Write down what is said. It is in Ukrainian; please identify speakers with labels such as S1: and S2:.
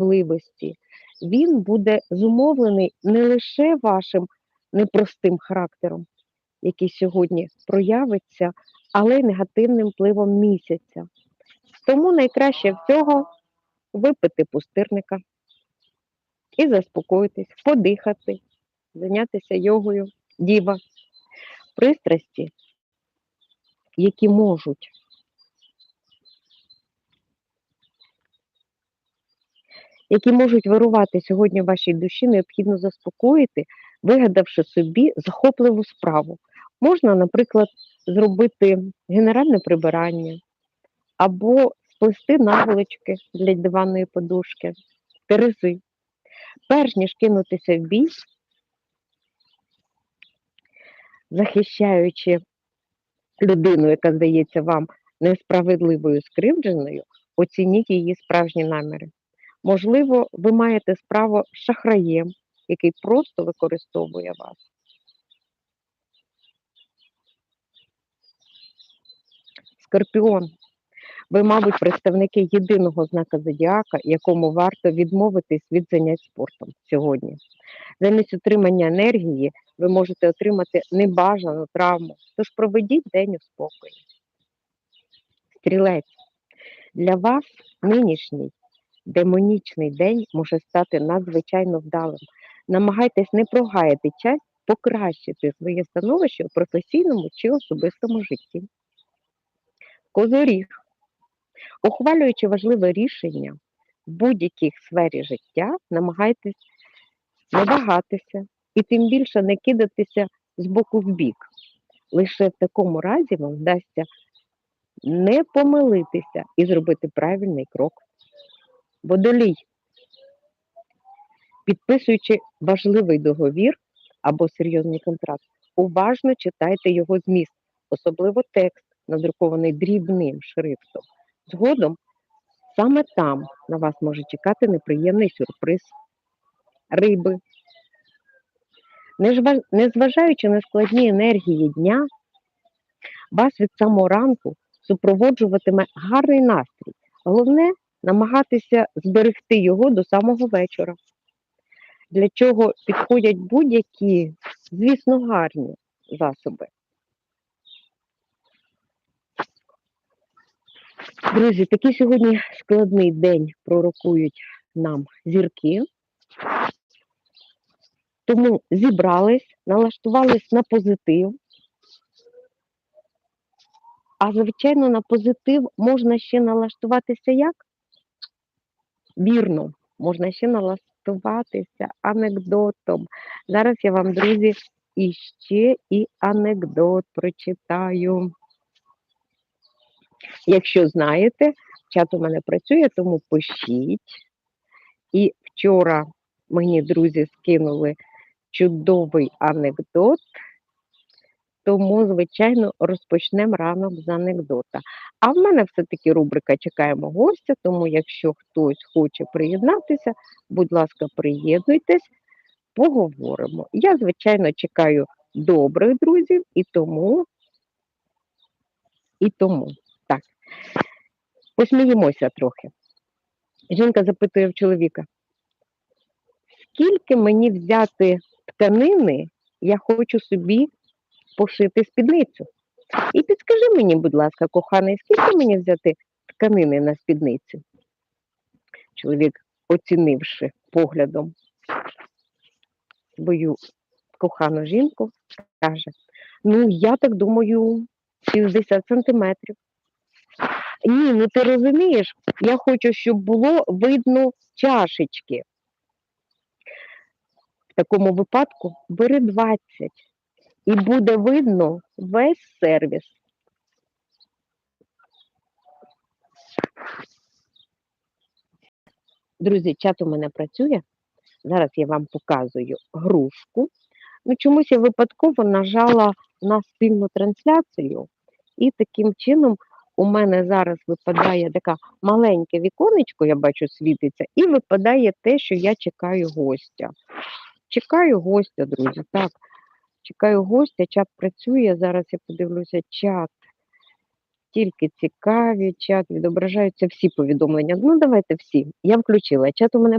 S1: вразливості, він буде зумовлений не лише вашим непростим характером, який сьогодні проявиться, але й негативним впливом місяця. Тому найкраще всього випити пустирника і заспокоїтись, подихати, зайнятися йогою, діва, пристрасті, які можуть які можуть вирувати сьогодні в вашій душі, необхідно заспокоїти, вигадавши собі захопливу справу. Можна, наприклад, зробити генеральне прибирання або сплести наволочки для диванної подушки, терези. Перш ніж кинутися в бій, захищаючи людину, яка здається вам несправедливою скривдженою, оцініть її справжні наміри. Можливо, ви маєте справу з шахраєм, який просто використовує вас. Скорпіон. Ви, мабуть, представники єдиного знака зодіака, якому варто відмовитись від занять спортом сьогодні. Замість отримання енергії ви можете отримати небажану травму, тож проведіть день у спокої. Стрілець. Для вас нинішній демонічний день може стати надзвичайно вдалим. Намагайтесь не прогаяти час покращити своє становище у професійному чи особистому житті. Козоріг. Ухвалюючи важливе рішення в будь-якій сфері життя, намагайтесь не вагатися і тим більше не кидатися з боку в бік. Лише в такому разі вам вдасться не помилитися і зробити правильний крок. Водолій. Підписуючи важливий договір або серйозний контракт, уважно читайте його зміст, особливо текст, надрукований дрібним шрифтом. Згодом саме там на вас може чекати неприємний сюрприз риби. Незважаючи на складні енергії дня, вас від самого ранку супроводжуватиме гарний настрій. Головне намагатися зберегти його до самого вечора. Для чого підходять будь-які, звісно, гарні засоби. Друзі, такий сьогодні складний день пророкують нам зірки. Тому зібрались, налаштувались на позитив. А, звичайно, на позитив можна ще налаштуватися як? Вірно, можна ще налаштуватися анекдотом. Зараз я вам, друзі, іще і анекдот прочитаю. Якщо знаєте, чат у мене працює, тому пишіть. І вчора мені друзі скинули чудовий анекдот. Тому, звичайно, розпочнемо ранок з анекдота. А в мене все-таки рубрика Чекаємо гостя, тому якщо хтось хоче приєднатися, будь ласка, приєднуйтесь, поговоримо. Я, звичайно, чекаю добрих друзів і тому, і тому. Так, посміємося трохи. Жінка запитує в чоловіка, скільки мені взяти тканини, я хочу собі пошити спідницю. І підскажи мені, будь ласка, коханий, скільки мені взяти тканини на спідницю? Чоловік, оцінивши поглядом свою кохану жінку, каже: Ну, я так думаю, 60 сантиметрів. Ні, ну ти розумієш, я хочу, щоб було видно чашечки. В такому випадку бери 20 і буде видно весь сервіс. Друзі, чат у мене працює. Зараз я вам показую грушку. Ну, Чомусь я випадково нажала на спільну трансляцію, і таким чином у мене зараз випадає така маленьке віконечко, я бачу, світиться, і випадає те, що я чекаю гостя. Чекаю гостя, друзі. Так, чекаю гостя, чат працює. Зараз я подивлюся чат. Тільки цікаві, чат, відображаються всі повідомлення. Ну, давайте всі. Я включила. Чат у мене